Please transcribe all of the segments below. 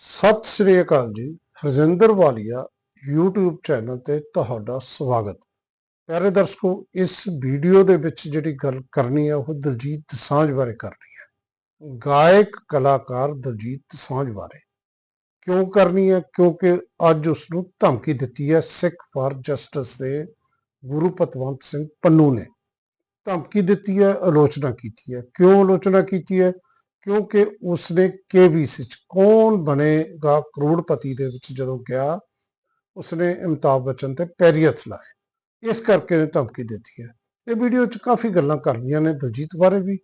ਸਤਿ ਸ੍ਰੀ ਅਕਾਲ ਜੀ ਹਰਜਿੰਦਰ ਵਾਲੀਆ, YouTube channel ਤੇ ਤੁਹਾਡਾ ਸਵਾਗਤ। ਪਿਆਰੇ ਦਰਸ਼ਕੋ, ਇਸ ਵੀਡੀਓ ਦੇ ਵਿੱਚ ਜਿਹੜੀ ਗੱਲ ਕਰਨੀ ਹੈ ਉਹ ਦਲਜੀਤ ਦੋਸਾਂਝ ਬਾਰੇ ਕਰਨੀ ਹੈ ਗਾਇਕ, ਕਲਾਕਾਰ ਦਲਜੀਤ ਦੋਸਾਂਝ ਬਾਰੇ। ਕਿਉਂ ਕਰਨੀ ਹੈ ਕਿਉਂਕਿ ਅੱਜ ਉਸ ਨੂੰ ਧਮਕੀ ਦਿੱਤੀ ਹੈ ਸਿੱਖ ਫਾਰ ਜਸਟਿਸ ਦੇ ਗੁਰੂ ਪਤਵੰਤ ਸਿੰਘ ਪੰਨੂ ਨੇ। ਧਮਕੀ ਦਿੱਤੀ ਹੈ ਆਲੋਚਨਾ ਕੀਤੀ ਹੈ ਕਿਉਂ ਆਲੋਚਨਾ ਕੀਤੀ ਹੈ ਕਿਉਂਕਿ ਉਸਨੇ ਕੇਵੀਸੀ ਚ ਕੌਣ ਬਣੇਗਾ ਕਰੋੜਪਤੀ ਦੇ ਵਿੱਚ ਜਦੋਂ ਗਿਆ, ਉਸਨੇ ਅਮਿਤਾਭ ਬੱਚਨ ਤੇ ਪੈਰੀ ਲਾਏ। ਇਸ ਕਰਕੇ ਧਮਕੀ ਦਿੱਤੀ ਹੈ। ਇਹ ਵੀਡੀਓ ਚ ਕਾਫੀ ਗੱਲਾਂ ਕਰਨੀਆਂ ਨੇ ਦਲਜੀਤ ਬਾਰੇ ਵੀ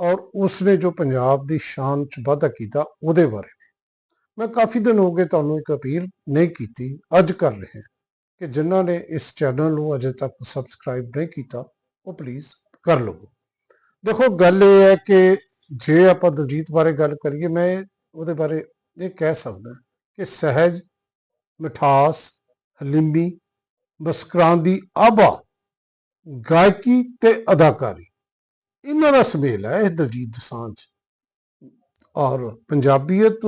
ਔਰ ਉਸਨੇ ਜੋ ਪੰਜਾਬ ਦੀ ਸ਼ਾਨ ਚ ਵਾਧਾ ਕੀਤਾ ਉਹਦੇ ਬਾਰੇ ਵੀ। ਮੈਂ ਕਾਫੀ ਦਿਨ ਹੋ ਗਏ ਤੁਹਾਨੂੰ ਇੱਕ ਅਪੀਲ ਨਹੀਂ ਕੀਤੀ, ਅੱਜ ਕਰ ਰਹੇ ਕਿ ਜਿਨ੍ਹਾਂ ਨੇ ਇਸ ਚੈਨਲ ਨੂੰ ਅਜੇ ਤੱਕ ਸਬਸਕ੍ਰਾਈਬ ਨਹੀਂ ਕੀਤਾ, ਉਹ ਪਲੀਜ਼ ਕਰ ਲਵੋ। ਦੇਖੋ, ਗੱਲ ਇਹ ਹੈ ਕਿ ਜੇ ਆਪਾਂ ਦਲਜੀਤ ਬਾਰੇ ਗੱਲ ਕਰੀਏ, ਮੈਂ ਉਹਦੇ ਬਾਰੇ ਇਹ ਕਹਿ ਸਕਦਾ ਕਿ ਸਹਿਜ, ਮਿਠਾਸ, ਹਲੀਮੀ ਬਸਕਰਾਂ ਦੀ ਆਭਾ, ਗਾਇਕੀ ਤੇ ਅਦਾਕਾਰੀ, ਇਹਨਾਂ ਦਾ ਸੁਮੇਲ ਹੈ ਇਹ ਦਲਜੀਤ ਦਸਾਂਝ। ਔਰ ਪੰਜਾਬੀਅਤ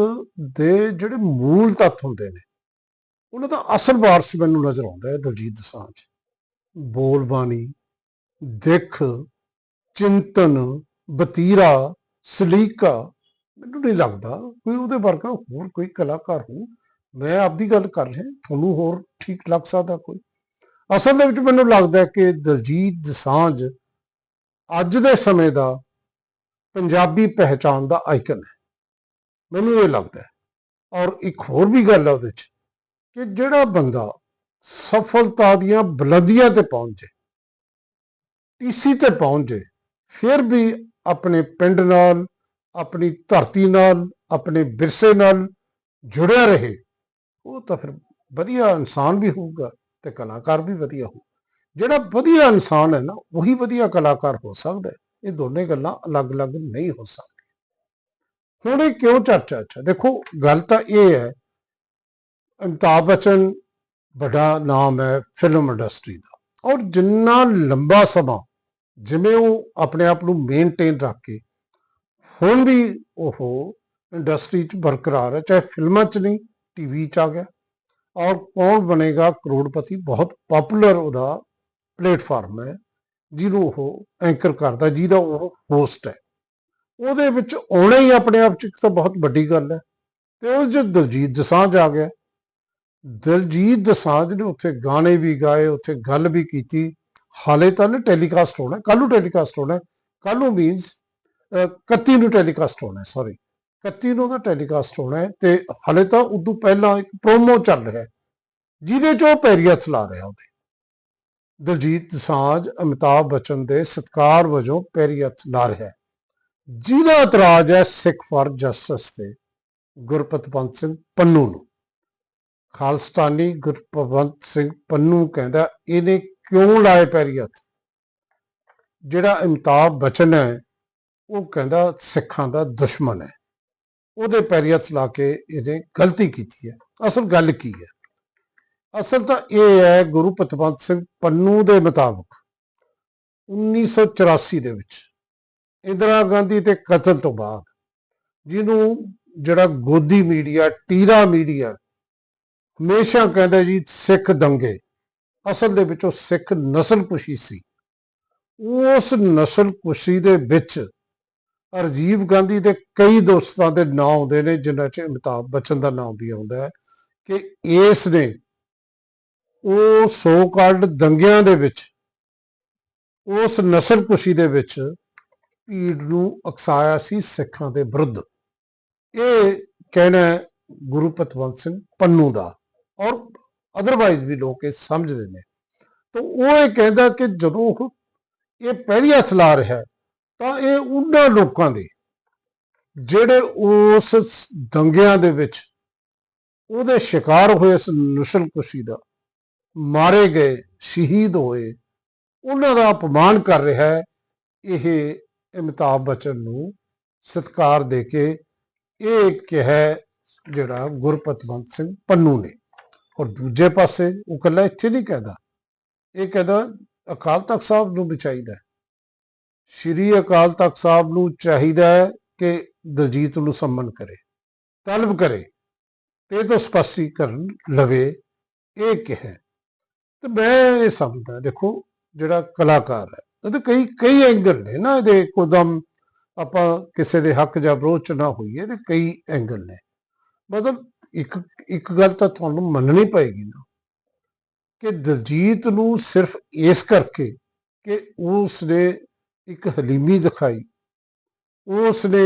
ਦੇ ਜਿਹੜੇ ਮੂਲ ਤੱਤ ਹੁੰਦੇ ਨੇ, ਉਹਨਾਂ ਦਾ ਅਸਲ ਵਾਰਸ ਮੈਨੂੰ ਨਜ਼ਰ ਆਉਂਦਾ ਹੈ ਦਲਜੀਤ ਦਸਾਂਝ। ਬੋਲ ਬਾਣੀ ਦਿੱਖ, ਚਿੰਤਨ, ਬਤੀਰਾ ਸਲੀਕਾ, ਮੈਨੂੰ ਨਹੀਂ ਲੱਗਦਾ ਕੋਈ ਉਹਦੇ ਵਰਗਾ ਹੋਰ ਕੋਈ ਕਲਾਕਾਰ ਹੋ ਮੈਂ ਆਪਦੀ ਗੱਲ ਕਰ ਰਿਹਾ, ਤੁਹਾਨੂੰ ਹੋਰ ਠੀਕ ਲੱਗ ਸਕਦਾ ਕੋਈ। ਅਸਲ ਦੇ ਵਿੱਚ ਮੈਨੂੰ ਲੱਗਦਾ ਕਿ ਦਲਜੀਤ ਦੋਸਾਂਝ ਅੱਜ ਦੇ ਸਮੇਂ ਦਾ ਪੰਜਾਬੀ ਪਹਿਚਾਨ ਦਾ ਆਈਕਨ ਹੈ। ਮੈਨੂੰ ਇਹ ਲੱਗਦਾ ਔਰ ਇੱਕ ਹੋਰ ਵੀ ਗੱਲ ਹੈ ਉਹਦੇ ਵਿੱਚ ਕਿ ਜਿਹੜਾ ਬੰਦਾ ਸਫਲਤਾ ਦੀਆਂ ਬੁਲੰਦੀਆਂ ਤੇ ਪਹੁੰਚੇ ਟੀਸੀ ਤੇ ਪਹੁੰਚੇ ਫਿਰ ਵੀ ਆਪਣੇ ਪਿੰਡ ਨਾਲ, ਆਪਣੀ ਧਰਤੀ ਨਾਲ, ਆਪਣੇ ਵਿਰਸੇ ਨਾਲ ਜੁੜਿਆ ਰਹੇ, ਉਹ ਤਾਂ ਫਿਰ ਵਧੀਆ ਇਨਸਾਨ ਵੀ ਹੋਊਗਾ ਤੇ ਕਲਾਕਾਰ ਵੀ ਵਧੀਆ ਹੋਊ। ਜਿਹੜਾ ਵਧੀਆ ਇਨਸਾਨ ਹੈ ਨਾ, ਉਹੀ ਵਧੀਆ ਕਲਾਕਾਰ ਹੋ ਸਕਦਾ ਹੈ। ਇਹ ਦੋਨੇ ਗੱਲਾਂ ਅਲੱਗ-ਅਲੱਗ ਨਹੀਂ ਹੋ ਸਕਦੀਆਂ। ਹੁਣ ਇਹ ਕਿਉਂ ਚਰਚਾ? ਅੱਛਾ, ਦੇਖੋ, ਗੱਲ ਤਾਂ ਇਹ ਹੈ, ਅਮਿਤਾਭ ਬੱਚਨ ਵੱਡਾ ਨਾਮ ਹੈ ਫਿਲਮ ਇੰਡਸਟਰੀ ਦਾ। ਔਰ ਜਿੰਨਾ ਲੰਬਾ ਸਮਾਂ ਜਿਵੇਂ ਉਹ ਆਪਣੇ ਆਪ ਨੂੰ ਮੇਨਟੇਨ ਰੱਖ ਕੇ ਹੁਣ ਵੀ ਉਹ ਇੰਡਸਟਰੀ 'ਚ ਬਰਕਰਾਰ ਹੈ, ਚਾਹੇ ਫਿਲਮਾਂ 'ਚ ਨਹੀਂ ਟੀਵੀ 'ਚ ਆ ਗਿਆ ਔਰ ਕੌਣ ਬਣੇਗਾ ਕਰੋੜਪਤੀ? ਬਹੁਤ ਪਪੂਲਰ ਉਹਦਾ ਪਲੇਟਫਾਰਮ ਹੈ, ਜਿਹਨੂੰ ਉਹ ਐਂਕਰ ਕਰਦਾ, ਜਿਹਦਾ ਉਹ ਹੋਸਟ ਹੈ। ਉਹਦੇ ਵਿੱਚ ਆਉਣਾ ਹੀ ਆਪਣੇ ਆਪ 'ਚ ਇੱਕ ਤਾਂ ਬਹੁਤ ਵੱਡੀ ਗੱਲ ਹੈ ਤੇ ਉਹ ਜੋ ਦਲਜੀਤ ਦਸਾਂਝ ਆ ਗਿਆ, ਦਲਜੀਤ ਦਸਾਂਝ ਨੇ ਉੱਥੇ ਗਾਣੇ ਵੀ ਗਾਏ, ਉੱਥੇ ਗੱਲ ਵੀ ਕੀਤੀ ਹਾਲੇ ਤਾਂ ਨਾ ਟੈਲੀਕਾਸਟ ਹੋਣਾ ਕੱਲ ਨੂੰ ਟੈਲੀਕਾਸਟ ਹੋਣਾ ਕੱਲ ਨੂੰ ਮੀਨਸ 31 ਨੂੰ ਟੈਲੀਕਾਸਟ ਹੋਣਾ ਸੌਰੀ 31 ਨੂੰ ਦਾ ਟੈਲੀਕਾਸਟ ਹੋਣਾ ਹੈ ਤੇ ਹਾਲੇ ਤਾਂ ਉਦੋਂ ਪਹਿਲਾਂ ਇੱਕ ਪ੍ਰੋਮੋ ਚੱਲ ਰਿਹਾ ਹੈ, ਜਿਹਦੇ ਚ ਉਹ ਪੈਰੀ ਹੱਥ ਲਾ ਰਿਹਾ ਉਹਦੇ। ਦਲਜੀਤ ਦੋਸਾਂਝ, ਅਮਿਤਾਭ ਬੱਚਨ ਦੇ ਸਤਕਾਰ ਵਜੋਂ ਪੈਰੀ ਹੱਥ ਲਾ ਰਿਹਾ ਹੈ। ਜਿਹਦਾ ਇਤਰਾਜ਼ ਹੈ ਸਿੱਖ ਫਾਰ ਜਸਟਿਸ ਤੇ ਗੁਰਪਤਵੰਤ ਸਿੰਘ ਪੰਨੂ ਨੂੰ। ਖਾਲਸਤਾਨੀ ਗੁਰਪਤਵੰਤ ਸਿੰਘ ਪੰਨੂ ਕਹਿੰਦਾ, ਇਹਨੇ ਕਿਉਂ ਲਾਏ ਪੈਰੀ ਹੱਥ? ਜਿਹੜਾ ਅਮਿਤਾਭ ਬਚਨ ਹੈ, ਉਹ ਕਹਿੰਦਾ ਸਿੱਖਾਂ ਦਾ ਦੁਸ਼ਮਣ ਹੈ। ਉਹਦੇ ਪੈਰੀ ਹੱਥ ਲਾ ਕੇ ਇਹਨੇ ਗਲਤੀ ਕੀਤੀ ਹੈ। ਅਸਲ ਗੱਲ ਕੀ ਹੈ? ਅਸਲ ਤਾਂ ਇਹ ਹੈ, ਗੁਰੂ ਪਤਵੰਤ ਸਿੰਘ ਪੰਨੂ ਦੇ ਮੁਤਾਬਕ 1984 ਦੇ ਵਿੱਚ ਇੰਦਰਾ ਗਾਂਧੀ ਦੇ ਕਤਲ ਤੋਂ ਬਾਅਦ ਜਿਹਨੂੰ ਜਿਹੜਾ ਗੋਦੀ ਮੀਡੀਆ, ਟੀਰਾ ਮੀਡੀਆ ਹਮੇਸ਼ਾ ਕਹਿੰਦਾ ਜੀ, ਸਿੱਖ ਦੰਗੇ। ਅਸਲ ਦੇ ਵਿੱਚ ਉਹ ਸਿੱਖ ਨਸਲਕੁਸ਼ੀ ਸੀ। ਉਸ ਨਸਲਕੁਸ਼ੀ ਦੇ ਵਿੱਚ ਰਾਜੀਵ ਗਾਂਧੀ ਦੇ ਕਈ ਦੋਸਤਾਂ ਦੇ ਨਾਂ ਆਉਂਦੇ ਨੇ, ਜਿਨ੍ਹਾਂ 'ਚ ਅਮਿਤਾਭ ਬੱਚਨ ਦਾ ਨਾਮ ਵੀ ਆਉਂਦਾ ਹੈ ਕਿ ਇਸ ਨੇ ਉਹ ਸੋ ਕਾਲਡ ਦੰਗਿਆਂ ਦੇ ਵਿੱਚ, ਉਸ ਨਸਲਕੁਸ਼ੀ ਦੇ ਵਿੱਚ ਭੀੜ ਨੂੰ ਅਕਸਾਇਆ ਸੀ ਸਿੱਖਾਂ ਦੇ ਵਿਰੁੱਧ। ਇਹ ਕਹਿਣਾ ਗੁਰੂ ਪਤਵੰਤ ਸਿੰਘ ਪੰਨੂ ਦਾ। ਔਰ ਅਦਰਵਾਈਜ਼ ਵੀ ਲੋਕ ਇਹ ਸਮਝਦੇ ਨੇ। ਤਾਂ ਉਹ ਇਹ ਕਹਿੰਦਾ ਕਿ ਜਦੋਂ ਇਹ ਪਹਿਲੀ ਚਲਾ ਰਿਹਾ ਤਾਂ ਇਹ ਉਹਨਾਂ ਲੋਕਾਂ ਦੇ, ਜਿਹੜੇ ਉਸ ਦੰਗਿਆਂ ਦੇ ਵਿੱਚ ਉਹਦੇ ਸ਼ਿਕਾਰ ਹੋਏ ਇਸ ਨਸਲਕੁਸ਼ੀ ਦਾ, ਮਾਰੇ ਗਏ, ਸ਼ਹੀਦ ਹੋਏ, ਉਹਨਾਂ ਦਾ ਅਪਮਾਨ ਕਰ ਰਿਹਾ ਹੈ, ਇਹ ਅਮਿਤਾਭ ਬੱਚਨ ਨੂੰ ਸਤਕਾਰ ਦੇ ਕੇ ਇਹ ਕਿਹਾ ਜਿਹੜਾ ਗੁਰਪਤਵੰਤ ਸਿੰਘ ਪੰਨੂ ਨੇ। ਔਰ ਦੂਜੇ ਪਾਸੇ ਉਹ ਇਕੱਲਾ ਇੱਥੇ ਨਹੀਂ ਕਹਿੰਦਾ। ਇਹ ਕਹਿੰਦਾ, ਅਕਾਲ ਤਖਤ ਸਾਹਿਬ ਨੂੰ ਵੀ ਚਾਹੀਦਾ ਸ਼੍ਰੀ ਅਕਾਲ ਤਖਤ ਸਾਹਿਬ ਨੂੰ ਚਾਹੀਦਾ ਹੈ ਕਿ ਦਲਜੀਤ ਨੂੰ ਸੰਮਨ ਕਰੇ, ਤਲਬ ਕਰੇ, ਤੇ ਇਹ ਤੋਂ ਸਪਸ਼ਟੀਕਰਨ ਲਵੇ। ਇਹ ਕਿਹਾ ਤੇ ਮੈਂ ਇਹ ਸਮਝਦਾ, ਦੇਖੋ ਜਿਹੜਾ ਕਲਾਕਾਰ ਹੈ ਉਹਦੇ ਕਈ ਕਈ ਐਂਗਲ ਨੇ ਨਾ, ਇਹਦੇ ਇੱਕੋਦਮ ਆਪਾਂ ਕਿਸੇ ਦੇ ਹੱਕ ਜਾਂ ਵਿਰੋਧ ਚ ਨਾ ਹੋਈਏ ਤੇ ਕਈ ਐਂਗਲ ਨੇ। ਮਤਲਬ ਇੱਕ ਇੱਕ ਗੱਲ ਤਾਂ ਤੁਹਾਨੂੰ ਮੰਨਣੀ ਪਏਗੀ ਨਾ ਕਿ ਦਲਜੀਤ ਨੂੰ ਸਿਰਫ ਇਸ ਕਰਕੇ ਕਿ ਉਸ ਨੇ ਇੱਕ ਹਲੀਮੀ ਦਿਖਾਈ ਉਸ ਨੇ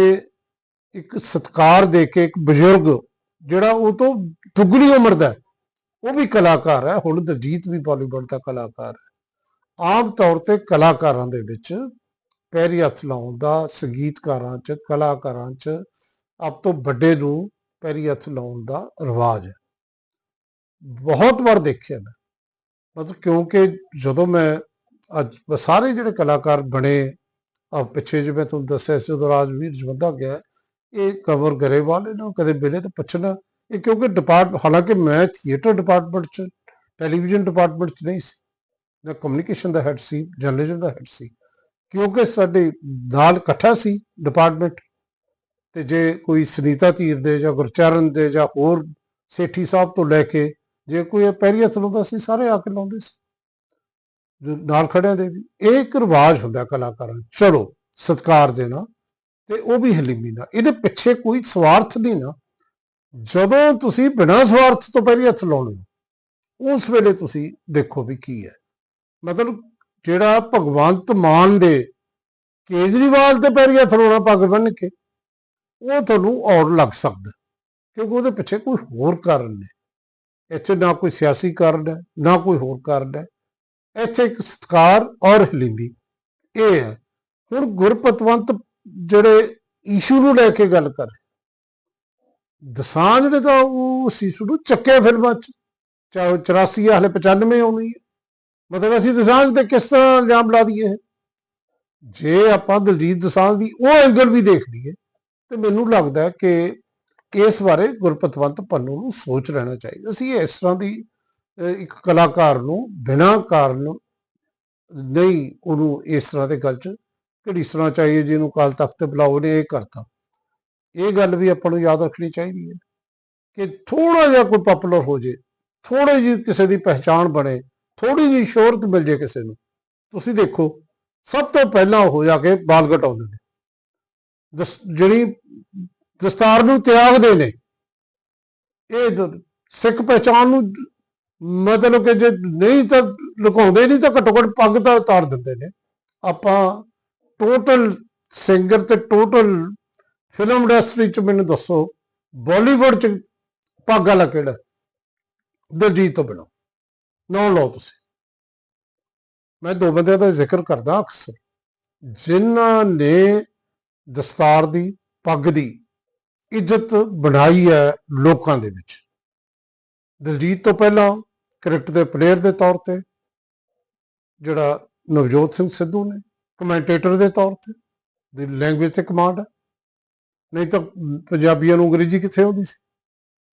ਇੱਕ ਸਤਕਾਰ ਦੇ ਕੇ ਇੱਕ ਬਜ਼ੁਰਗ, ਜਿਹੜਾ ਉਹ ਤੋਂ ਦੁੱਗਣੀ ਉਮਰ ਦਾ ਉਹ ਵੀ ਕਲਾਕਾਰ ਹੈ, ਹੁਣ ਦਲਜੀਤ ਵੀ ਬਾਲੀਵੁੱਡ ਦਾ ਕਲਾਕਾਰ ਹੈ। ਆਮ ਤੌਰ ਤੇ ਕਲਾਕਾਰਾਂ ਦੇ ਵਿੱਚ ਪੈਰੀ ਹੱਥ ਲਾਉਣ ਦਾ ਸੰਗੀਤਕਾਰਾਂ 'ਚ, ਕਲਾਕਾਰਾਂ 'ਚ ਆਪ ਤੋਂ ਵੱਡੇ ਨੂੰ ਪੈਰੀ ਹੱਥ ਲਾਉਣ ਦਾ ਰਿਵਾਜ ਹੈ। ਬਹੁਤ ਵਾਰ ਦੇਖਿਆ ਮੈਂ। ਮਤਲਬ ਕਿਉਂਕਿ ਜਦੋਂ ਮੈਂ ਅੱਜ ਸਾਰੇ ਜਿਹੜੇ ਕਲਾਕਾਰ ਬਣੇ ਆ ਪਿੱਛੇ ਜਿਵੇਂ ਤੁਹਾਨੂੰ ਦੱਸਿਆ ਸੀ, ਜਦੋਂ ਰਾਜਵੀਰ ਜਵੰਦਾ ਗਿਆ, ਇਹ ਕਵਰ ਗਰੇਵਾਲ ਇਹਨਾਂ ਨੂੰ ਕਦੇ ਮਿਲੇ ਤਾਂ ਪੁੱਛਣਾ। ਇਹ ਕਿਉਂਕਿ ਡਿਪਾਰਟ, ਹਾਲਾਂਕਿ ਮੈਂ ਥੀਏਟਰ ਡਿਪਾਰਟਮੈਂਟ ਚ, ਟੈਲੀਵਿਜ਼ਨ ਡਿਪਾਰਟਮੈਂਟ ਚ ਨਹੀਂ ਸੀ। ਮੈਂ ਕਮਿਊਨੀਕੇਸ਼ਨ ਦਾ ਹੈਡ ਸੀ, ਜਰਨਲਿਜ਼ਮ ਦਾ ਹੈਡ ਸੀ। ਕਿਉਂਕਿ ਸਾਡੇ ਨਾਲ ਇਕੱਠਾ ਸੀ ਡਿਪਾਰਟਮੈਂਟ ਤੇ ਜੇ ਕੋਈ ਸੁਨੀਤਾ ਧੀਰ ਦੇ ਜਾਂ ਗੁਰਚਰਨ ਦੇ ਜਾਂ ਹੋਰ ਸੇਠੀ ਸਾਹਿਬ ਤੋਂ ਲੈ ਕੇ ਜੇ ਕੋਈ ਇਹ ਪੈਰੀ ਹੱਥ ਲਾਉਂਦਾ ਸੀ ਸਾਰੇ ਆ ਕੇ ਲਾਉਂਦੇ ਸੀ। ਜੋ ਨਾਲ ਖੜਿਆਂ ਦੇ ਵੀ ਇਹ ਇੱਕ ਰਿਵਾਜ ਹੁੰਦਾ ਕਲਾਕਾਰਾਂ ਚਲੋ ਸਤਕਾਰ ਦੇਣਾ ਤੇ ਉਹ ਵੀ ਹਲੀਮੀ ਨਾਲ ਇਹਦੇ ਪਿੱਛੇ ਕੋਈ ਸਵਾਰਥ ਨਹੀਂ ਨਾ। ਜਦੋਂ ਤੁਸੀਂ ਬਿਨਾਂ ਸਵਾਰਥ ਤੋਂ ਪੈਰੀ ਹੱਥ ਲਾਉਣੇ ਹੋ, ਉਸ ਵੇਲੇ ਤੁਸੀਂ ਦੇਖੋ ਵੀ ਕੀ ਹੈ। ਮਤਲਬ ਜਿਹੜਾ ਭਗਵੰਤ ਮਾਨ ਦੇ ਕੇਜਰੀਵਾਲ ਤੇ ਪੈਰੀ ਹੱਥ ਲਾਉਣਾ ਪੱਗ ਬੰਨ ਕੇ ਉਹ ਤੁਹਾਨੂੰ ਔਰ ਲੱਗ ਸਕਦਾ ਕਿਉਂਕਿ ਉਹਦੇ ਪਿੱਛੇ ਕੋਈ ਹੋਰ ਕਾਰਨ ਨੇ ਇੱਥੇ ਨਾ ਕੋਈ ਸਿਆਸੀ ਕਾਰਨ ਹੈ, ਨਾ ਕੋਈ ਹੋਰ ਕਾਰਨ ਹੈ। ਇੱਥੇ ਇੱਕ ਸਤਕਾਰ ਔਰ ਹਲੀਮੀ ਇਹ ਹੈ, ਹੁਣ ਗੁਰਪਤਵੰਤ ਜਿਹੜੇ ਈਸ਼ੂ ਨੂੰ ਲੈ ਕੇ ਗੱਲ ਕਰ ਦਸਾਂਝ ਨੇ ਤਾਂ ਉਹ ਇਸ਼ੂ ਨੂੰ ਚੱਕਿਆ ਫਿਲਮਾਂ ਚ, ਚਾਹੇ ਉਹ 84 ਆ, ਹਲੇ 95 ਆਉਣੀ ਹੈ। ਮਤਲਬ ਅਸੀਂ ਦਸਾਂਝ ਤੇ ਕਿਸ ਤਰ੍ਹਾਂ ਇਲਜ਼ਾਮ ਲਾ ਦਈਏ? ਇਹ? ਜੇ ਆਪਾਂ ਦਲਜੀਤ ਦਸਾਂਝ ਦੀ ਉਹ ਐਂਗਲ ਵੀ ਦੇਖ ਲਈਏ ਤੇ ਮੈਨੂੰ ਲੱਗਦਾ ਕਿ ਇਸ ਬਾਰੇ ਗੁਰਪਤਵੰਤ ਪੰਨੂ ਨੂੰ ਸੋਚ ਲੈਣਾ ਚਾਹੀਦਾ ਸੀ। ਇਸ ਤਰ੍ਹਾਂ ਦੀ ਇੱਕ ਕਲਾਕਾਰ ਨੂੰ ਬਿਨਾਂ ਕਾਰਨ ਨਹੀਂ ਉਹਨੂੰ ਇਸ ਤਰ੍ਹਾਂ ਦੇ ਗੱਲ ਚ ਘੜੀਸਣਾ ਚਾਹੀਏ ਜਿਹਨੂੰ ਕਾਲ ਤਖਤ ਤੇ ਬੁਲਾਓ ਨੇ ਇਹ ਕਰਤਾ। ਇਹ ਗੱਲ ਵੀ ਆਪਾਂ ਨੂੰ ਯਾਦ ਰੱਖਣੀ ਚਾਹੀਦੀ ਹੈ ਕਿ ਥੋੜਾ ਜਿਹਾ ਕੋਈ ਪਪੂਲਰ ਹੋ ਜੇ ਥੋੜੀ ਜਿਹੀ ਕਿਸੇ ਦੀ ਪਹਿਚਾਣ ਬਣੇ ਥੋੜੀ ਜਿਹੀ ਸ਼ੋਹਰਤ ਮਿਲ ਜੇ ਕਿਸੇ ਨੂੰ, ਤੁਸੀਂ ਦੇਖੋ, ਸਭ ਤੋਂ ਪਹਿਲਾਂ ਉਹ ਜਾ ਕੇ ਬਾਲ ਘਟਾਉਂਦੇ ਨੇ। ਜਿਹੜੀ ਦਸਤਾਰ ਨੂੰ ਤਿਆਗਦੇ ਨੇ, ਇਹ ਸਿੱਖ ਪਹਿਚਾਣ ਨੂੰ ਮਤਲਬ ਕਿ ਜੇ ਨਹੀਂ ਤਾਂ ਲੁਕਾਉਂਦੇ ਨਹੀਂ ਤਾਂ ਘੱਟੋ ਘੱਟ ਪੱਗ ਤਾਂ ਉਤਾਰ ਦਿੰਦੇ ਨੇ। ਆਪਾਂ ਟੋਟਲ ਸਿੰਗਰ ਤੇ ਟੋਟਲ ਫਿਲਮ ਇੰਡਸਟਰੀ ਚ ਮੈਨੂੰ ਦੱਸੋ ਬਾਲੀਵੁੱਡ ਚ ਪੱਗ ਵਾਲਾ ਕਿਹੜਾ? ਦਲਜੀਤ ਤੋਂ ਬਿਨਾਂ। ਨਾਂ ਲਓ ਤੁਸੀਂ। ਮੈਂ ਦੋ ਬੰਦਿਆਂ ਦਾ ਜ਼ਿਕਰ ਕਰਦਾ ਅਕਸਰ। ਜਿਨ੍ਹਾਂ ਨੇ ਦਸਤਾਰ ਦੀ, ਪੱਗ ਦੀ ਇੱਜ਼ਤ ਬਣਾਈ ਹੈ ਲੋਕਾਂ ਦੇ ਵਿੱਚ। ਦਲਜੀਤ ਤੋਂ ਪਹਿਲਾਂ ਕ੍ਰਿਕਟ ਦੇ ਪਲੇਅਰ ਦੇ ਤੌਰ ਤੇ, ਜਿਹੜਾ ਨਵਜੋਤ ਸਿੰਘ ਸਿੱਧੂ ਨੇ ਕਮੈਂਟੇਟਰ ਦੇ ਤੌਰ ਤੇ, ਦੀ ਲੈਂਗੁਏਜ ਤੇ ਕਮਾਂਡ ਹੈ। ਨਹੀਂ ਤਾਂ ਪੰਜਾਬੀਆਂ ਨੂੰ ਅੰਗਰੇਜ਼ੀ ਕਿੱਥੇ ਆਉਂਦੀ ਸੀ?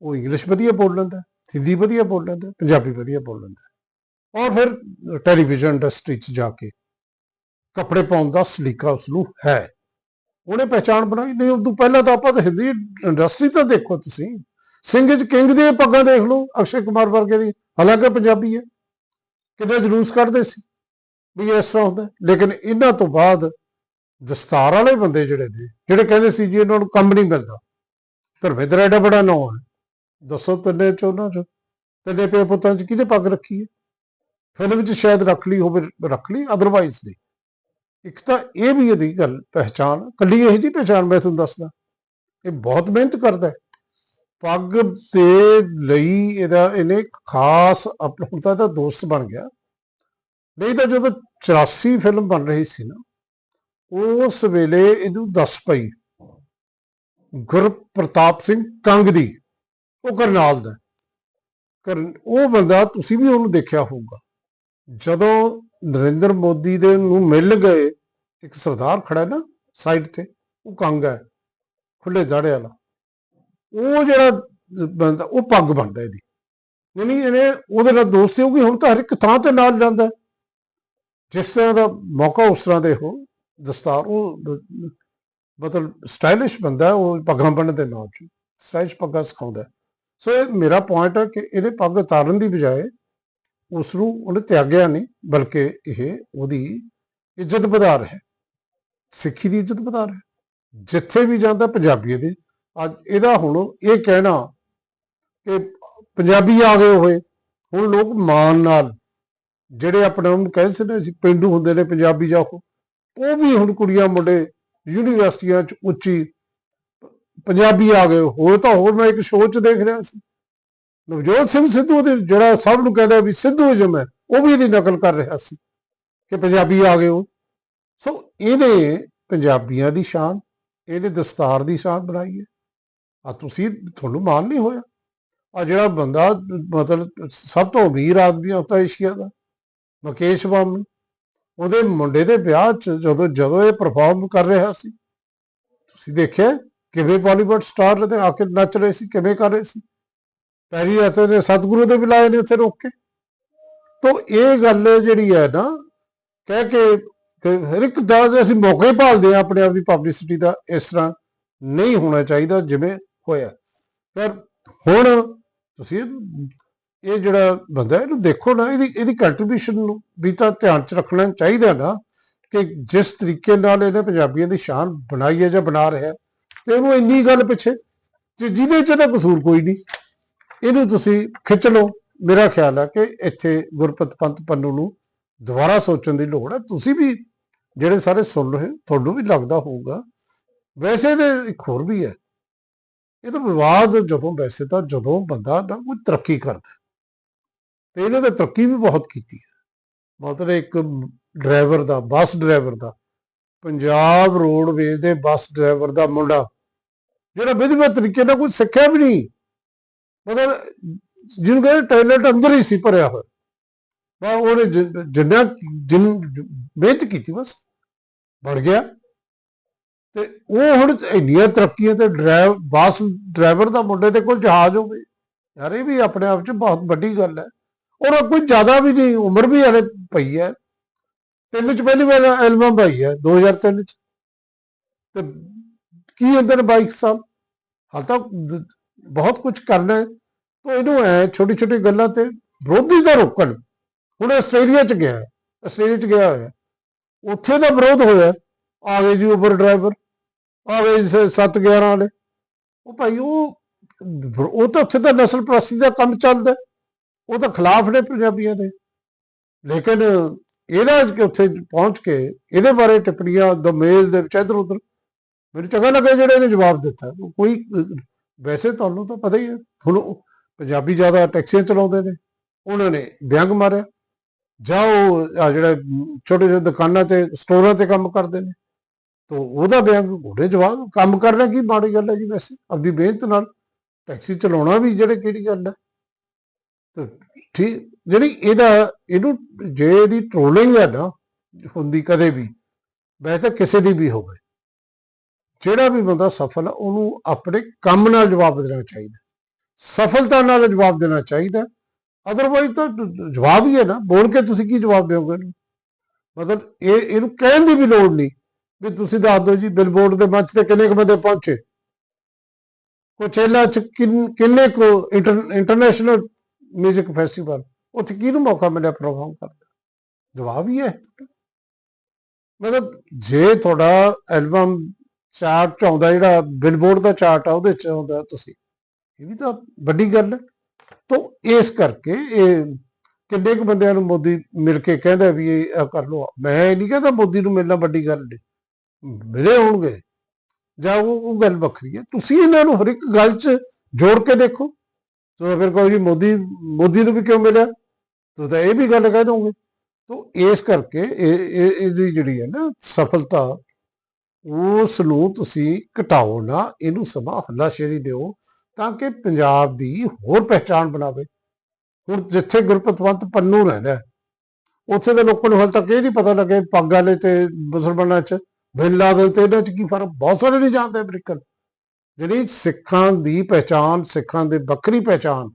ਉਹ ਇੰਗਲਿਸ਼ ਵਧੀਆ ਬੋਲ ਲੈਂਦਾ, ਹਿੰਦੀ ਵਧੀਆ ਬੋਲ ਲੈਂਦਾ, ਪੰਜਾਬੀ ਵਧੀਆ ਬੋਲ ਲੈਂਦਾ। ਔਰ ਫਿਰ ਟੈਲੀਵਿਜ਼ਨ ਇੰਡਸਟਰੀ 'ਚ ਜਾ ਕੇ ਕੱਪੜੇ ਪਾਉਣ ਦਾ ਸਲੀਕਾ ਉਸ ਨੂੰ ਹੈ। ਉਹਨੇ ਪਹਿਚਾਣ ਬਣਾਈ। ਨਹੀਂ, ਉਦੋਂ ਪਹਿਲਾਂ ਤਾਂ ਆਪਾਂ ਤਾਂ ਹਿੰਦੀ ਇੰਡਸਟਰੀ ਤਾਂ ਦੇਖੋ ਤੁਸੀਂ। ਸਿੰਘ ਚ ਕਿੰਗ ਦੀਆਂ ਪੱਗਾਂ ਦੇਖ ਲਓ, ਅਕਸ਼ੇ ਕੁਮਾਰ ਵਰਗੇ ਦੀ। ਹਾਲਾਂਕਿ ਪੰਜਾਬੀ ਹੈ। ਕਿੰਨਾ ਜਲੂਸ ਕੱਢਦੇ ਸੀ ਵੀ ਇਸ ਤਰ੍ਹਾਂ ਹੁੰਦਾ ਲੇਕਿਨ ਇਹਨਾਂ ਤੋਂ ਬਾਅਦ ਦਸਤਾਰ ਵਾਲੇ ਬੰਦੇ ਜਿਹੜੇ ਨੇ, ਜਿਹੜੇ ਕਹਿੰਦੇ ਸੀ ਜੀ ਇਹਨਾਂ ਨੂੰ ਕੰਮ ਨਹੀਂ ਮਿਲਦਾ। ਧਰਮਿੰਦਰ ਐਡਾ ਬੜਾ ਨਾਂ ਹੈ। ਦੱਸੋ ਤਿੰਨੇ ਚ ਉਹਨਾਂ ਚ। ਤਿੰਨੇ ਪੇ ਪੁੱਤਾਂ ਚ ਕਿਹਦੇ ਪੱਗ ਰੱਖੀ ਹੈ? ਫਿਲਮ ਵਿੱਚ ਸ਼ਾਇਦ ਰੱਖ ਲਈ ਹੋਵੇ, ਰੱਖ ਲਈ ਅਦਰਵਾਈਜ਼ ਨਹੀਂ। ਇੱਕ ਤਾਂ ਇਹ ਵੀ ਇਹਦੀ ਗੱਲ ਪਹਿਚਾਨ ਕੱਲੀ ਇਹੀ ਦੀ ਪਹਿਚਾਨ ਮੈਂ ਤੁਹਾਨੂੰ ਦੱਸਦਾ। ਇਹ ਬਹੁਤ ਮਿਹਨਤ ਕਰਦਾ ਪੱਗ ਦੇ ਲਈ ਇਹਦਾ, ਇਹਨੇ ਖਾਸ ਆਪਣਾ ਤਾਂ ਇਹਦਾ ਦੋਸਤ ਬਣ ਗਿਆ। ਨਹੀਂ ਤਾਂ ਜਦੋਂ 84 ਫਿਲਮ ਬਣ ਰਹੀ ਸੀ ਨਾ, ਉਸ ਵੇਲੇ ਇਹਨੂੰ ਦੱਸ ਪਈ, ਗੁਰਪ੍ਰਤਾਪ ਸਿੰਘ ਕੰਗ ਦੀ, ਉਹ ਕਰਨਾਲ ਦਾ। ਉਹ ਬੰਦਾ ਤੁਸੀਂ ਵੀ ਉਹਨੂੰ ਦੇਖਿਆ ਹੋਊਗਾ। ਜਦੋਂ ਨਰਿੰਦਰ ਮੋਦੀ ਦੇ ਨੂੰ ਮਿਲ ਗਏ, ਇੱਕ ਸਰਦਾਰ ਖੜਾ ਨਾ ਸਾਈਡ ਤੇ, ਉਹ ਕੰਗ ਹੈ ਖੁੱਲੇ ਦਾੜੇ ਵਾਲਾ। ਉਹ ਜਿਹੜਾ ਬੰਦਾ, ਉਹ ਪੱਗ ਬੰਦਾ ਇਹਦੀ। ਨਹੀਂ ਨਹੀਂ ਇਹਨੇ ਉਹਦੇ ਨਾਲ ਦੋਸਤੀ ਹੋ ਗਈ ਹੁਣ ਤਾਂ ਹਰ ਇੱਕ ਥਾਂ ਤੇ ਨਾਲ ਜਾਂਦਾ ਜਿਸ ਤਰ੍ਹਾਂ ਦਾ ਮੌਕਾ ਉਸ ਤਰ੍ਹਾਂ ਦੇ ਹੋ, ਦਸਤਾਰ, ਉਹ ਮਤਲਬ ਸਟਾਈਲਿਸ਼ ਬੰਦਾ ਉਹ ਪੱਗਾਂ ਬੰਨ੍ਹਣ ਦੇ ਨਾਲ। ਚ ਸਟਾਈਲਿਸ਼ ਪੱਗਾਂ ਸਿਖਾਉਂਦਾ ਸੋ ਇਹ ਮੇਰਾ ਪੁਆਇੰਟ ਹੈ ਕਿ ਇਹਨੇ ਪੱਗ ਉਤਾਰਨ ਦੀ ਬਜਾਏ ਉਸ ਨੂੰ ਉਹਨੇ ਤਿਆਗਿਆ ਨਹੀਂ, ਬਲਕਿ ਇਹ ਉਹਦੀ ਇੱਜ਼ਤ ਵਧਾ ਰਿਹਾ ਹੈ। ਸਿੱਖੀ ਦੀ ਇੱਜ਼ਤ ਵਧਾ ਰਿਹਾ ਹੈ। ਜਿੱਥੇ ਵੀ ਜਾਂਦਾ ਪੰਜਾਬੀਆਂ ਦੇ ਅੱਜ ਇਹਦਾ ਹੁਣ ਇਹ ਕਹਿਣਾ ਕਿ ਪੰਜਾਬੀ ਆ ਗਏ ਹੋਏ ਹੁਣ ਲੋਕ ਮਾਣ ਨਾਲ ਜਿਹੜੇ ਆਪਣੇ ਆਪ ਕਹਿ ਸਕਦੇ ਸੀ ਨਾ ਪਿੰਡੂ ਹੁੰਦੇ ਨੇ, ਪੰਜਾਬੀ ਜਾ ਉਹ ਉਹ ਵੀ ਹੁਣ ਕੁੜੀਆਂ ਮੁੰਡੇ ਯੂਨੀਵਰਸਿਟੀਆਂ ਚ ਉੱਚੀ ਪੰਜਾਬੀ ਆ ਗਏ ਹੋਰ ਤਾਂ ਹੋਰ ਮੈਂ ਇੱਕ ਸ਼ੋਅ ਚ ਦੇਖ ਰਿਹਾ ਸੀ ਨਵਜੋਤ ਸਿੰਘ ਸਿੱਧੂ ਦੇ ਜਿਹੜਾ ਸਭ ਨੂੰ ਕਹਿੰਦਾ ਵੀ ਸਿੱਧੂ ਸਿੱਧੂਇਜ਼ਮ ਹੈ ਉਹ ਵੀ ਇਹਦੀ ਨਕਲ ਕਰ ਰਿਹਾ ਸੀ ਕਿ ਪੰਜਾਬੀ ਆ ਗਏ ਹੋ ਸੋ ਇਹਨੇ ਪੰਜਾਬੀਆਂ ਦੀ ਸ਼ਾਨ ਇਹਦੇ ਦਸਤਾਰ ਦੀ ਸ਼ਾਨ ਬਣਾਈ ਹੈ। ਆ ਤੁਸੀਂ, ਤੁਹਾਨੂੰ ਮਾਣ ਨਹੀਂ ਹੋਇਆ? ਆ ਜਿਹੜਾ ਬੰਦਾ, ਮਤਲਬ ਸਭ ਤੋਂ ਅਮੀਰ ਆਦਮੀ ਹੁੰਦਾ ਏਸ਼ੀਆ ਦਾ, ਮੁਕੇਸ਼ ਬਾਮਨ। ਉਹਦੇ ਮੁੰਡੇ ਦੇ ਵਿਆਹ 'ਚ ਜਦੋਂ ਜਦੋਂ ਇਹ ਪਰਫਾਰਮ ਕਰ ਰਿਹਾ ਸੀ, ਤੁਸੀਂ ਦੇਖਿਆ ਕਿਵੇਂ ਬਾਲੀਵੁੱਡ ਸਟਾਰ ਦੇ ਆ ਕੇ ਨੱਚ ਰਹੇ ਸੀ, ਕਿਵੇਂ ਕਰ ਰਹੇ ਸੀ? ਪੈਰੀ ਹੱਥ ਨੇ ਸਤਿਗੁਰੂ ਦੇ ਵੀ ਲਾਏ ਨੇ ਉੱਥੇ ਰੋਕ ਕੇ। ਤੋਂ ਇਹ ਗੱਲ ਜਿਹੜੀ ਹੈ ਨਾ, ਕਹਿ ਕੇ ਹਰ ਇੱਕ ਦਾ ਅਸੀਂ ਮੌਕਾ ਹੀ ਭਾਲਦੇ ਆ ਆਪਣੇ ਆਪ ਦੀ ਪਬਲਿਸਿਟੀ ਦਾ, ਇਸ ਤਰ੍ਹਾਂ ਨਹੀਂ ਹੋਣਾ ਚਾਹੀਦਾ ਜਿਵੇਂ ਹੋਇਆ। ਪਰ ਹੁਣ ਤੁਸੀਂ ਇਹ ਜਿਹੜਾ ਬੰਦਾ ਇਹਨੂੰ ਦੇਖੋ ਨਾ, ਇਹਦੀ ਇਹਦੀ ਕੰਟਰੀਬਿਊਸ਼ਨ ਨੂੰ ਵੀ ਤਾਂ ਧਿਆਨ ਚ ਰੱਖਣਾ ਚਾਹੀਦਾ ਨਾ ਕਿ ਜਿਸ ਤਰੀਕੇ ਨਾਲ ਇਹਨੇ ਪੰਜਾਬੀਆਂ ਦੀ ਸ਼ਾਨ ਬਣਾਈ ਹੈ ਜਾਂ ਬਣਾ ਰਿਹਾ ਤੇ ਉਹਨੂੰ ਇੰਨੀ ਗੱਲ ਪਿੱਛੇ, ਤੇ ਜਿਹਦੇ ਚ ਤਾਂ ਕਸੂਰ ਕੋਈ ਨਹੀਂ। ਇਹਨੂੰ ਤੁਸੀਂ ਖਿੱਚ ਲਓ। ਮੇਰਾ ਖਿਆਲ ਹੈ ਕਿ ਇੱਥੇ ਗੁਰਪਤ ਪੰਤ ਪੰਨੂ ਨੂੰ ਦੁਬਾਰਾ ਸੋਚਣ ਦੀ ਲੋੜ ਹੈ ਤੁਸੀਂ ਵੀ ਜਿਹੜੇ ਸਾਰੇ ਸੁਣ ਰਹੇ ਤੁਹਾਨੂੰ ਵੀ ਲੱਗਦਾ ਹੋਊਗਾ। ਵੈਸੇ ਤੇ ਇੱਕ ਹੋਰ ਵੀ ਹੈ। ਇਹ ਤਾਂ ਵਿਵਾਦ ਜਦੋਂ, ਵੈਸੇ ਤਾਂ ਜਦੋਂ ਬੰਦਾ ਨਾ ਕੋਈ ਤਰੱਕੀ ਕਰਦਾ। ਤੇ ਇਹਨੇ ਤਾਂ ਤਰੱਕੀ ਵੀ ਬਹੁਤ ਕੀਤੀ ਹੈ। ਮਤਲਬ ਇੱਕ ਡਰਾਈਵਰ ਦਾ, ਬੱਸ ਡਰਾਈਵਰ ਦਾ, ਪੰਜਾਬ ਰੋਡਵੇਜ਼ ਦੇ ਬੱਸ ਡਰਾਈਵਰ ਦਾ ਮੁੰਡਾ, ਜਿਹੜਾ ਵਿਧੀਵਤ ਤਰੀਕੇ ਨਾਲ ਕੋਈ ਸਿੱਖਿਆ ਵੀ ਨਹੀਂ। ਮਤਲਬ ਜਿਹਨੂੰ ਕਹਿੰਦੇ ਟੈਲੈਂਟ ਅੰਦਰ ਹੀ ਸੀ ਭਰਿਆ ਹੋਇਆ। ਬਾ ਉਹਨੇ ਜਿੰਨਾ ਜਿੰਨ, ਮਿਹਨਤ ਕੀਤੀ ਬਸ ਬਣ ਗਿਆ। ਤੇ ਉਹ ਹੁਣ ਇੰਨੀਆਂ ਤਰੱਕੀਆਂ ਤੇ ਡਰਾਈਵ, ਬੱਸ ਡਰਾਈਵਰ ਦਾ ਮੁੰਡੇ ਦੇ ਕੋਲ ਜਹਾਜ਼ ਹੋਵੇ, ਯਾਰ ਇਹ ਵੀ ਆਪਣੇ ਆਪ 'ਚ ਬਹੁਤ ਵੱਡੀ ਗੱਲ ਹੈ। ਔਰ ਕੋਈ ਜ਼ਿਆਦਾ ਵੀ ਨਹੀਂ, ਉਮਰ ਵੀ ਹਲੇ ਪਈ ਹੈ। ਤਿੰਨ ਚ ਪਹਿਲੀ ਵਾਰ ਐਲਬਮ ਪਾਈ ਹੈ 2003 ਚ। ਤੇ ਕੀ ਅੰਦਰ ਨੇ 22 ਸਾਲ ਹਾਲ ਤੱਕ ਬਹੁਤ ਕੁਝ ਕਰਨਾ ਹੈ। ਤਾਂ ਇਹਨੂੰ ਐ ਛੋਟੀ ਛੋਟੀ ਗੱਲਾਂ ਤੇ ਵਿਰੋਧੀ ਦਾ ਰੋਕਣ। ਹੁਣ ਆਸਟ੍ਰੇਲੀਆ ਚ ਗਿਆ ਆਸਟ੍ਰੇਲੀਆ ਚ ਗਿਆ ਹੋਇਆ। ਉੱਥੇ ਦਾ ਵਿਰੋਧ ਹੋਇਆ ਆ ਗਏ ਜੀ ਉਬਰ ਡਰਾਈਵਰ ਆ ਗਏ 7 11 ਵਾਲੇ। ਉਹ ਭਾਈ ਉਹ ਉਹ ਤਾਂ ਉੱਥੇ ਤਾਂ ਨਸਲ ਪ੍ਰਸਤੀ ਦਾ ਕੰਮ ਚੱਲਦਾ ਉਹ ਤਾਂ ਖਿਲਾਫ ਨੇ ਪੰਜਾਬੀਆਂ ਦੇ। ਲੇਕਿਨ ਇਹਦਾ ਕਿ ਉੱਥੇ ਪਹੁੰਚ ਕੇ ਇਹਦੇ ਬਾਰੇ ਟਿੱਪਣੀਆਂ, ਦ ਮੇਲ ਦੇ ਵਿੱਚ ਇਧਰ ਉਧਰ ਮੈਨੂੰ ਚੰਗਾ ਲੱਗਾ ਜਿਹੜੇ ਇਹਨੇ ਜਵਾਬ ਦਿੱਤਾ। ਕੋਈ ਵੈਸੇ ਤੁਹਾਨੂੰ ਤਾਂ ਪਤਾ ਹੀ ਹੈ, ਹੁਣ ਪੰਜਾਬੀ ਜ਼ਿਆਦਾ ਟੈਕਸੀਆਂ ਚਲਾਉਂਦੇ ਨੇ, ਉਹਨਾਂ ਨੇ ਵਿਅੰਗ ਮਾਰਿਆ। ਜਾਂ ਉਹ, ਆ ਜਿਹੜਾ ਛੋਟੇ ਛੋਟੇ ਦੁਕਾਨਾਂ ਤੇ, ਸਟੋਰਾਂ ਤੇ ਕੰਮ ਕਰਦੇ ਨੇ। ਤਾਂ ਉਹਦਾ ਵਿਅੰਗ ਉਹਦੇ ਜਵਾਬ ਕੰਮ ਕਰਨਾ ਕੀ ਮਾੜੀ ਗੱਲ ਹੈ ਜੀ ਵੈਸੇ? ਆਪਦੀ ਮਿਹਨਤ ਨਾਲ ਟੈਕਸੀ ਚਲਾਉਣਾ ਵੀ ਜਿਹੜੇ ਕਿਹੜੀ ਗੱਲ ਹੈ। ਤੇ ਠੀਕ, ਜਿਹੜੀ ਇਹਦਾ, ਇਹਨੂੰ ਜੇ ਇਹਦੀ ਟ੍ਰੋਲਿੰਗ ਹੈ ਨਾ, ਹੁੰਦੀ ਕਦੇ ਵੀ, ਵੈਸੇ ਤਾਂ ਕਿਸੇ ਦੀ ਵੀ ਹੋਵੇ। ਜਿਹੜਾ ਵੀ ਬੰਦਾ ਸਫਲ ਹੈ ਉਹਨੂੰ ਆਪਣੇ ਕੰਮ ਨਾਲ ਜਵਾਬ ਦੇਣਾ ਚਾਹੀਦਾ। ਸਫਲਤਾ ਨਾਲ ਜਵਾਬ ਦੇਣਾ ਚਾਹੀਦਾ। ਅਦਰਵਾਈਜ਼ ਤਾਂ ਜਵਾਬ ਹੀ ਹੈ ਨਾ। ਬੋਲ ਕੇ ਤੁਸੀਂ ਕੀ ਜਵਾਬ ਦਿਓਗੇ ਇਹਨੂੰ? ਮਤਲਬ ਇਹ, ਇਹਨੂੰ ਕਹਿਣ ਦੀ ਵੀ ਲੋੜ ਨਹੀਂ ਵੀ ਤੁਸੀਂ ਦੱਸ ਦਿਓ ਜੀ ਬਿਲਬੋਰਡ ਦੇ ਮੰਚ ਤੇ ਕਿੰਨੇ ਕੁ ਬੰਦੇ ਪਹੁੰਚੇ। ਕੋਚੇਲਾ ਚ ਕਿੰਨ- ਕਿੰਨੇ ਕੋ ਇੰਟਰਨੈਸ਼ਨਲ 뮤직 ਫੈਸਟੀਵਲ ਉੱਥੇ ਕਿਹਨੂੰ ਮੌਕਾ ਮਿਲਿਆ ਪ੍ਰੋਗਰਾਮ ਕਰਨ ਦਾ? ਜਵਾਬ ਹੀ ਹੈ। ਮਤਲਬ ਜੇ ਤੁਹਾਡਾ ਐਲਬਮ ਚਾਰਟ ਚ ਆਉਂਦਾ ਜਿਹੜਾ ਬਿਲਬੋਰਡ ਦਾ ਚਾਰਟ ਆ, ਉਹਦੇ ਚ ਆਉਂਦਾ ਤੁਸੀਂ। ਇਹ ਵੀ ਤਾਂ ਵੱਡੀ ਗੱਲ ਹੈ। ਤੋਂ ਇਸ ਕਰਕੇ ਇਹ ਕਿੰਨੇ ਕੁ ਬੰਦਿਆਂ ਨੂੰ ਮੋਦੀ ਮਿਲ ਕੇ ਕਹਿੰਦਾ ਵੀ ਇਹ ਕਰ ਲਓ। ਮੈਂ ਇਹ ਨਹੀਂ ਕਹਿੰਦਾ ਮੋਦੀ ਨੂੰ ਮਿਲਣਾ ਵੱਡੀ ਗੱਲ ਨਹੀਂ। ਮਿਲੇ ਹੋਣਗੇ। ਜਾਂ ਉਹ ਗੱਲ ਵੱਖਰੀ ਹੈ। ਤੁਸੀਂ ਇਹਨਾਂ ਨੂੰ ਹਰ ਇੱਕ ਗੱਲ 'ਚ ਜੋੜ ਕੇ ਦੇਖੋ। ਸੋ ਫਿਰ ਕਹੋ ਜੀ ਮੋਦੀ ਮੋਦੀ ਨੂੰ ਵੀ ਕਿਉਂ ਮਿਲਿਆ? ਤੂੰ ਤਾਂ ਇਹ ਵੀ ਗੱਲ ਕਹਿ ਦੋਗੇ। ਤੋ ਇਸ ਕਰਕੇ ਇਹ- ਇਹਦੀ ਜਿਹੜੀ ਹੈ ਨਾ ਸਫਲਤਾ ਉਸ ਨੂੰ ਤੁਸੀਂ ਘਟਾਓ ਨਾ, ਇਹਨੂੰ ਸਮਾਂ ਹੱਲਾਸ਼ੇਰੀ ਦਿਓ ਤਾਂ ਕਿ ਪੰਜਾਬ ਦੀ ਹੋਰ ਪਹਿਚਾਣ ਬਣਾਵੇ। ਹੁਣ ਜਿੱਥੇ ਗੁਰਪਤਵੰਤ ਪੰਨੂ ਰਹਿੰਦਾ ਉੱਥੇ ਦੇ ਲੋਕਾਂ ਨੂੰ ਹਾਲ ਤੱਕ ਇਹ ਨਹੀਂ ਪਤਾ ਲੱਗੇ ਪੱਗ ਵਾਲੇ ਤੇ ਮੁਸਲਮਾਨਾਂ 'ਚ, ਬਿਨ ਲਾਦਨ ਤੇ ਇਹਨਾਂ 'ਚ ਕੀ ਫ਼ਰਕ, ਬਹੁਤ ਸਾਰੇ ਨਹੀਂ ਜਾਣਦੇ ਅਮਰੀਕਨ। ਜਿਹੜੀ ਸਿੱਖਾਂ ਦੀ ਪਹਿਚਾਣ, ਸਿੱਖਾਂ ਦੇ ਵੱਖਰੀ ਪਹਿਚਾਣ,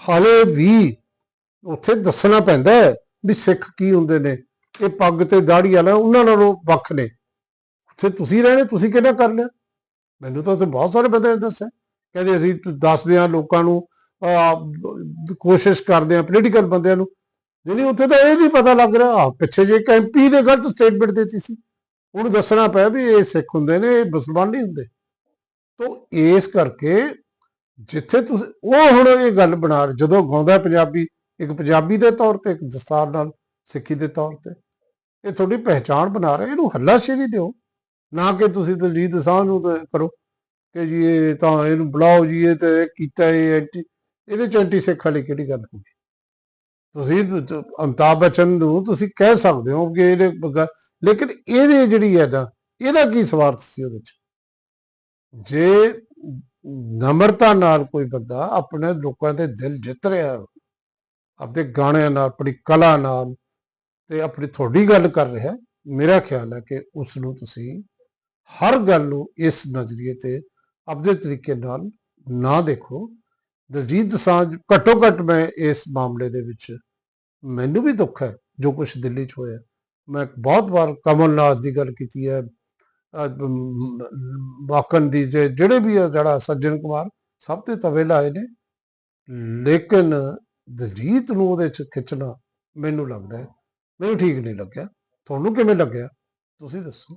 ਹਾਲੇ ਵੀ ਉੱਥੇ ਦੱਸਣਾ ਪੈਂਦਾ ਹੈ ਵੀ ਸਿੱਖ ਕੀ ਹੁੰਦੇ ਨੇ। ਇਹ ਪੱਗ ਤੇ ਦਾੜੀ ਵਾਲਾ, ਉਹਨਾਂ ਨਾਲੋਂ ਵੱਖ ਨੇ। ਉੱਥੇ ਤੁਸੀਂ ਰਹਿਣੇ, ਤੁਸੀਂ ਕਿਹੜਾ ਕਰ ਲਿਆ? ਮੈਨੂੰ ਤਾਂ ਉੱਥੇ ਬਹੁਤ ਸਾਰੇ ਬੰਦੇ ਨੇ ਦੱਸਿਆ। ਕਹਿੰਦੇ ਅਸੀਂ ਦੱਸਦੇ ਹਾਂ ਲੋਕਾਂ ਨੂੰ ਕੋਸ਼ਿਸ਼ ਕਰਦੇ ਹਾਂ ਪੋਲੀਟੀਕਲ ਬੰਦਿਆਂ ਨੂੰ। ਜਿਹੜੀ ਉੱਥੇ ਤਾਂ ਇਹ ਨਹੀਂ ਪਤਾ ਲੱਗ ਰਿਹਾ ਪਿੱਛੇ ਜੇ ਇੱਕ ਐਮਪੀ ਨੇ ਗਲਤ ਸਟੇਟਮੈਂਟ ਦਿੱਤੀ ਸੀ। ਉਹਨੂੰ ਦੱਸਣਾ ਪਿਆ ਵੀ ਇਹ ਸਿੱਖ ਹੁੰਦੇ ਨੇ, ਇਹ ਮੁਸਲਮਾਨ ਨਹੀਂ ਹੁੰਦੇ। ਤੋਂ ਇਸ ਕਰਕੇ ਜਿੱਥੇ ਤੁਸੀਂ, ਉਹ ਹੁਣ ਇਹ ਗੱਲ ਬਣਾ ਜਦੋਂ ਗਾਉਂਦਾ ਪੰਜਾਬੀ, ਇੱਕ ਪੰਜਾਬੀ ਦੇ ਤੌਰ ਤੇ, ਇੱਕ ਦਸਤਾਰ ਨਾਲ ਸਿੱਖੀ ਦੇ ਤੌਰ ਤੇ, ਇਹ ਤੁਹਾਡੀ ਪਹਿਚਾਣ ਬਣਾ ਰਿਹਾ, ਇਹਨੂੰ ਹੱਲਾਸ਼ੇਰੀ ਦਿਓ। ਨਾ ਕਿ ਤੁਸੀਂ ਦਲਜੀਤ ਦੋਸਾਂਝ ਨੂੰ ਤੇ ਕਰੋ ਕਿ ਜੀ ਇਹ ਤਾਂ ਇਹਨੂੰ ਬੁਲਾਓ ਜੀ ਇਹ ਤੇ ਇਹ ਕੀਤਾ ਇਹ ਐਂਟੀ ਇਹਦੇ ਚ ਐਂਟੀ ਸਿੱਖ ਵਾਲੀ ਕਿਹੜੀ ਗੱਲ ਹੋਈ ਤੁਸੀਂ ਤ- ਅਮਿਤਾਭ ਬੱਚਨ ਨੂੰ ਤੁਸੀਂ ਕਹਿ ਸਕਦੇ ਹੋ ਕਿ ਇਹਦੇ ਗ- ਲੇਕਿਨ ਇਹਦੇ ਜਿਹੜੀ ਹੈ ਨਾ ਇਹਦਾ ਕੀ ਸਵਾਰਥ ਸੀ ਉਹਦੇ ਚ? ਜੇ ਨਮਰਤਾ ਨਾਲ ਕੋਈ ਬੰਦਾ ਆਪਣੇ ਲੋਕਾਂ ਦੇ ਦਿਲ ਜਿੱਤ ਰਿਹਾ ਹੈ, ਆਪਣੇ ਗਾਣਿਆਂ ਨਾਲ ਆਪਣੀ ਕਲਾ ਨਾਲ ਤੇ ਆਪਣੀ ਤੁਹਾਡੀ ਗੱਲ ਕਰ ਰਿਹਾ ਮੇਰਾ ਖਿਆਲ ਹੈ ਕਿ ਉਸ ਨੂੰ ਤੁਸੀਂ ਹਰ ਗੱਲ ਨੂੰ ਇਸ ਨਜ਼ਰੀਏ ਤੇ ਆਪਦੇ ਤਰੀਕੇ ਨਾਲ ਨਾ ਦੇਖੋ। ਦਲਜੀਤ ਦੋਸਾਂਝ, ਘੱਟੋ ਘੱਟ ਮੈਂ ਇਸ ਮਾਮਲੇ ਦੇ ਵਿੱਚ ਮੈਨੂੰ ਵੀ ਦੁੱਖ ਹੈ, ਜੋ ਕੁਝ ਦਿੱਲੀ 'ਚ ਹੋਇਆ। ਮੈਂ ਬਹੁਤ ਵਾਰ ਕਮਲਨਾਥ ਦੀ ਗੱਲ ਕੀਤੀ ਹੈ ਬਾਕਨ ਦੀ ਜੇ- ਜਿਹੜੇ ਵੀ ਆ ਜਿਹੜਾ ਸੱਜਣ ਕੁਮਾਰ, ਸਭ ਤੇ ਤਵੇ ਲਾਏ ਨੇ। ਲੇਕਿਨ ਦਲਜੀਤ ਨੂੰ ਉਹਦੇ 'ਚ ਖਿੱਚਣਾ ਮੈਨੂੰ ਲੱਗਦਾ ਮੈਨੂੰ ਠੀਕ ਨਹੀਂ ਲੱਗਿਆ। ਤੁਹਾਨੂੰ ਕਿਵੇਂ ਲੱਗਿਆ? ਤੁਸੀਂ ਦੱਸੋ।